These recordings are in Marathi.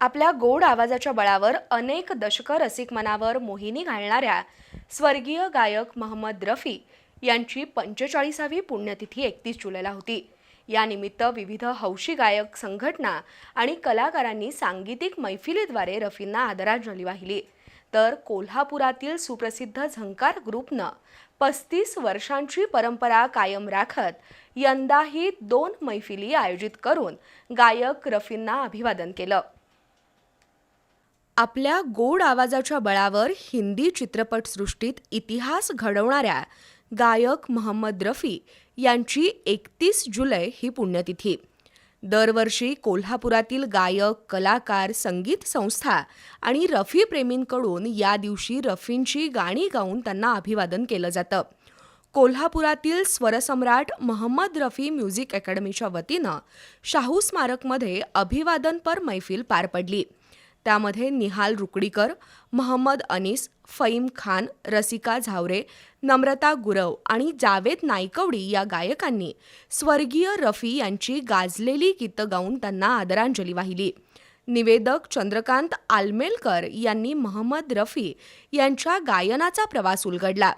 आपल्या गोड आवाजाच्या बळावर अनेक दशकं रसिक मनावर मोहिनी घालणाऱ्या स्वर्गीय गायक महम्मद रफी यांची पंचेचाळीसावी पुण्यतिथी एकतीस जुलैला होती. यानिमित्त विविध हौशी गायक संघटना आणि कलाकारांनी सांगीतिक मैफिलीद्वारे रफींना आदरांजली वाहिली. तर कोल्हापुरातील सुप्रसिद्ध झंकार ग्रुपनं पस्तीस वर्षांची परंपरा कायम राखत यंदाही दोन मैफिली आयोजित करून गायक रफींना अभिवादन केलं. आपल्या गोड आवाजाच्या बळावर हिंदी चित्रपटसृष्टीत इतिहास घडवणाऱ्या गायक महम्मद रफी यांची एकतीस जुलै ही पुण्यतिथी. दरवर्षी कोल्हापुरातील गायक कलाकार संगीत संस्था आणि रफी प्रेमींकडून या दिवशी रफींची गाणी गाऊन त्यांना अभिवादन केलं जातं. कोल्हापुरातील स्वरसम्राट महम्मद रफी म्युझिक अकॅडमीच्या वतीनं शाहू स्मारकमध्ये अभिवादनपर मैफिल पार पडली. त्यामध्ये निहाल रुकडीकर महम्मद अनीस फईम खान रसिका झावरे नम्रता गुरव आणि जावेद नायकवडी या गायकांनी स्वर्गीय रफी यांची गाजलेली गीतं गाऊन त्यांना आदरांजली वाहिली. निवेदक चंद्रकांत आलमेलकर यांनी महम्मद रफी यांच्या गायनाचा प्रवास उलगडला.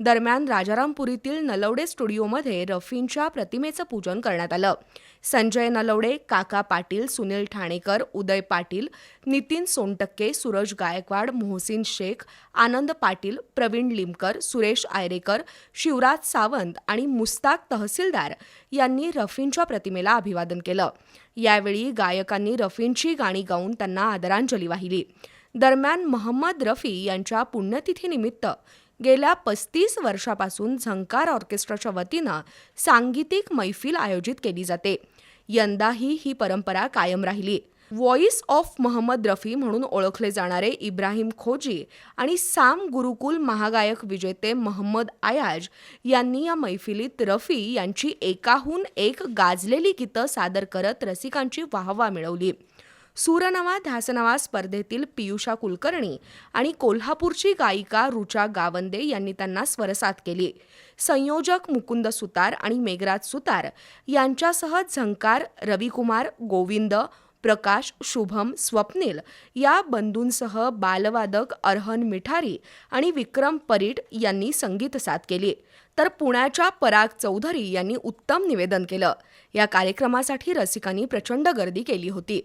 दरम्यान राजारामपुरीतील नलवडे स्टुडिओमध्ये रफींच्या प्रतिमेचं पूजन करण्यात आलं. संजय नलवडे काका पाटील सुनील ठाणेकर उदय पाटील नितीन सोनटक्के सूरज गायकवाड मोहसिन शेख आनंद पाटील प्रवीण लिमकर सुरेश आयरेकर शिवराज सावंत आणि मुस्ताक तहसीलदार यांनी रफींच्या प्रतिमेला अभिवादन केलं. यावेळी गायकांनी रफींची गाणी गाऊन त्यांना आदरांजली वाहिली. दरम्यान महम्मद रफी यांच्या पुण्यतिथीनिमित्त गेल्या पस्तीस वर्षापासून झंकार ऑर्केस्ट्राच्या वतीनं सांगीतिक मैफिल आयोजित केली जाते. यंदाही ही परंपरा कायम राहिली. व्हॉइस ऑफ महम्मद रफी म्हणून ओळखले जाणारे इब्राहिम खोजी आणि साम गुरुकुल महागायक विजेते महम्मद आयाज यांनी या मैफिलीत रफी यांची एकाहून एक गाजलेली गीतं सादर करत रसिकांची वाहवा मिळवली. सूरनवा ध्यासनवा स्पर्धेतील पियुषा कुलकर्णी आणि कोल्हापूरची गायिका रुचा गावंदे यांनी त्यांना स्वरसाथ केली. संयोजक मुकुंद सुतार आणि मेघराज सुतार यांच्यासह झंकार रविकुमार गोविंद प्रकाश शुभम स्वप्नील या बंधूंसह बालवादक अर्हन मिठारी आणि विक्रम परीट यांनी संगीत साथ केली. तर पुण्याच्या पराग चौधरी यांनी उत्तम निवेदन केलं. या कार्यक्रमासाठी रसिकांनी प्रचंड गर्दी केली होती.